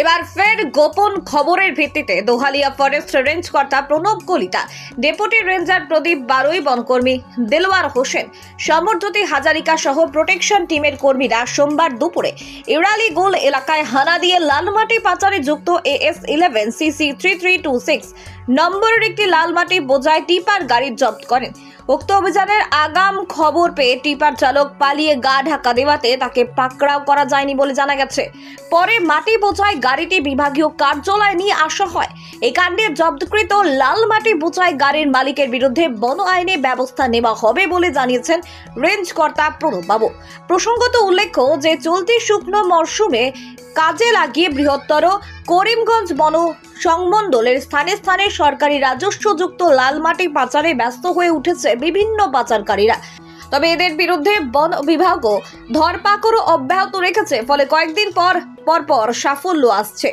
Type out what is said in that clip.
এবার ফের গোপন খবরের ভিত্তিতে দোহালিয়া ফরেস্ট রেঞ্জ কর্তা প্রণব কলিতা, ডেপুটি রেঞ্জার প্রদীপ বারুই বনকর্মী দেলোয়ার হোসেন, সমরজ্যোতি হাজারিকা সহ প্রোটেকশন টিমের কর্মীরা সোমবার দুপুরে ইরালি গোল এলাকায় হানা দিয়ে লালমাটি পাচারে যুক্ত AS eleven, CC three three two six নম্বরের একটি লালমাটি বোঝায় টিপার গাড়ি জব্দ করেন উক্ত অভিযানের আগাম খবর পেয়ে টিপার চালক পালিয়ে গা ঢাকা দেওয়াতে তাকে পাকড়াও করা যায়নি বলে জানা গেছে। পরে মাটি বোঝায় গাড়িটি বিভাগীয় কার্যালয়ে নিয়ে আসা হয়। এই কাণ্ডে জব্দকৃত লাল মাটি বোঝায় গাড়ির মালিকের বিরুদ্ধে বন আইনে ব্যবস্থা নেওয়া হবে বলে জানিয়েছেন রেঞ্জ কর্তা প্রণববাবু। প্রসঙ্গত উল্লেখ্য যে, চলতি শুকনো মরশুমে কাজে লাগিয়ে বৃহত্তর করিমগঞ্জ বন সংমণ্ডলের স্থানে স্থানে সরকারি রাজস্বযুক্ত লাল মাটি পাচারে ব্যস্ত হয়ে উঠেছে বিভিন্ন পাচারকারীরা। তবে এদের বিরুদ্ধে বন বিভাগও ধরপাকড়ও অব্যাহত রেখেছে, ফলে কয়েকদিন পর পর পর সাফল্য আসছে।